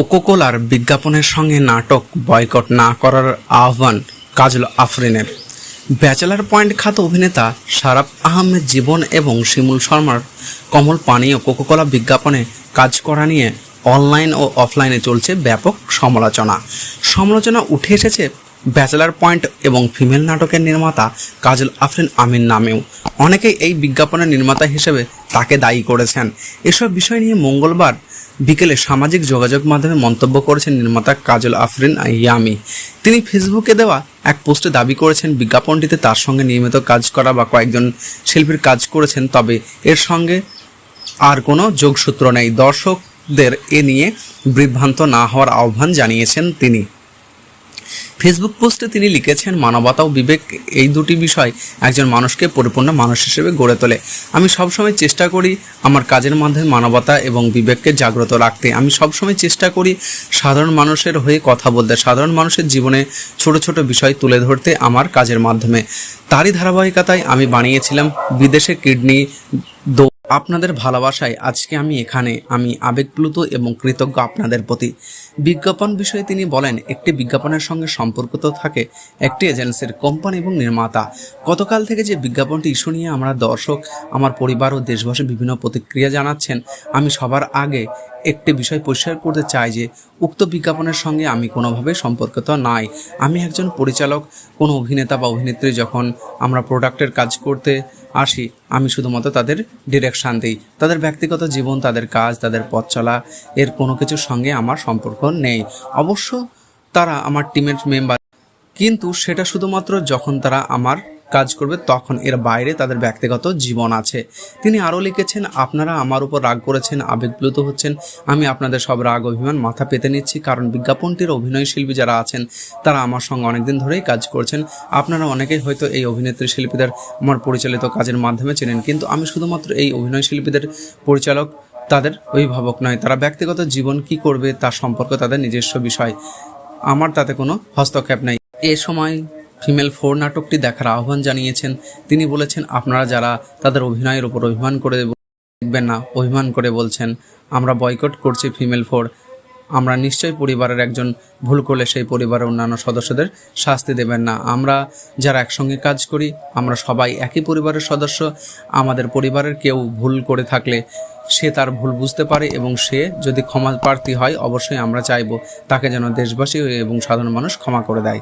কোকোকোলার বিজ্ঞাপনের সঙ্গে নাটক বয়কট না করার আহ্বান কাজল আফরিনের। ব্যাচেলার পয়েন্ট খাত অভিনেতা সারাফ আহমেদ জীবন এবং শিমুল শর্মার কমল পানীয় কোকোকোলা বিজ্ঞাপনে কাজ করা নিয়ে অনলাইন ও অফলাইনে চলছে ব্যাপক সমালোচনা। সমালোচনা উঠে এসেছে ব্যাচেলার পয়েন্ট এবং ফিমেল নাটকের নির্মাতা কাজল আফরিন আমিন নামেও। অনেকেই এই বিজ্ঞাপনের নির্মাতা হিসেবে তাকে দায়ী করেছেন। এসব বিষয় নিয়ে মঙ্গলবার বিকেলে সামাজিক যোগাযোগ মাধ্যমে মন্তব্য করেছেন নির্মাতা কাজল আফরিন ইয়ামি। তিনি ফেসবুকে দেওয়া এক পোস্টে দাবি করেছেন, বিজ্ঞাপনটিতে তার সঙ্গে নিয়মিত কাজ করা বা কয়েকজন শিল্পীর কাজ করেছেন, তবে এর সঙ্গে আর কোনো যোগসূত্র নেই। দর্শকদের এ নিয়ে বিভ্রান্ত না হওয়ার আহ্বান জানিয়েছেন তিনি। ফেসবুক পোস্টে তিনি লিখেছেন, মানবতা ও বিবেক এই দুটি বিষয় একজন মানুষকে পরিপূর্ণ মানুষ হিসেবে গড়ে তোলে। আমি সবসময় চেষ্টা করি আমার কাজের মাধ্যমে মানবতা এবং বিবেককে জাগ্রত রাখতে। আমি সবসময় চেষ্টা করি সাধারণ মানুষের হয়ে কথা বলতে, সাধারণ মানুষের জীবনে ছোট ছোট বিষয় তুলে ধরতে আমার কাজের মাধ্যমে। তারই ধারাবাহিকতায় আমি বানিয়েছিলাম বিদেশে কিডনি আপনাদের ভালোবাসায় আজকে আমি এখানে, আমি আবেগপ্লুত এবং কৃতজ্ঞ আপনাদের প্রতি। বিজ্ঞাপন বিষয়ে তিনি বলেন, একটি বিজ্ঞাপনের সঙ্গে সম্পর্কিত থাকে, একটি এজেন্সির কোম্পানি এবং নির্মাতা। গতকাল থেকে যে বিজ্ঞাপনটি ইস্যু নিয়ে আমরা দর্শক, আমার পরিবার ও দেশবাসী বিভিন্ন প্রতিক্রিয়া জানাচ্ছেন, আমি সবার আগে একটি বিষয় পরিষ্কার করতে চাই যে, উক্ত বিজ্ঞাপনের সঙ্গে আমি কোনোভাবে সম্পর্কিত নাই। আমি একজন পরিচালক, কোনো অভিনেতা বা অভিনেত্রী যখন আমরা প্রোডাক্টের কাজ করতে আসি, আমি শুধুমাত্র তাদের ডিরেকশান দিই। তাদের ব্যক্তিগত জীবন, তাদের কাজ, তাদের পথ চলা, এর কোনো কিছুর সঙ্গে আমার সম্পর্ক নেই। অবশ্য তারা আমার টিমের মেম্বার কিন্তু সেটা শুধুমাত্র যখন তারা আমার কাজ করবে, তখন এর বাইরে তাদের ব্যক্তিগত জীবন আছে। তিনি আরও লিখেছেন, আপনারা আমার উপর রাগ করেছেন, আবেগপ্লুত হচ্ছেন। আমি আপনাদের সব রাগ, অভিমান মাথা পেতে নিচ্ছি, কারণ বিজ্ঞাপনটির অভিনয় শিল্পী যারা আছেন, তারা আমার সঙ্গে অনেকদিন ধরেই কাজ করছেন। আপনারা অনেকেই হয়তো এই অভিনেত্রী শিল্পীদের আমার পরিচালিত কাজের মাধ্যমে চেনেন, কিন্তু আমি শুধুমাত্র এই অভিনয় শিল্পীদের পরিচালক, তাদের অভিভাবক নয়। তারা ব্যক্তিগত জীবন কি করবে, তার সম্পর্কে তাদের নিজস্ব বিষয়। আমার তাতে কোনো হস্তক্ষেপ নেই। এ সময় ফিমেল ফোর নাটকটি দেখার আহ্বান জানিয়েছেন। তিনি বলেছেন, আপনারা যারা তাদের অভিনয়ের উপর অভিমান করে দেখবেন না, অভিমান করে বলছেন, আমরা বয়কট করছি ফিমেল ফোর। আমরা নিশ্চয়ই পরিবারের একজন, ভুল করলে সেই পরিবারের অন্যান্য সদস্যদের শাস্তি দেবেন না। আমরা যারা একসঙ্গে কাজ করি, আমরা সবাই একই পরিবারের সদস্য। আমাদের পরিবারের কেউ ভুল করে থাকলে সে তার ভুল বুঝতে পারে এবং সে যদি ক্ষমা প্রার্থী হয়, অবশ্যই আমরা চাইব তাকে যেন দেশবাসী এবং সাধারণ মানুষ ক্ষমা করে দেয়।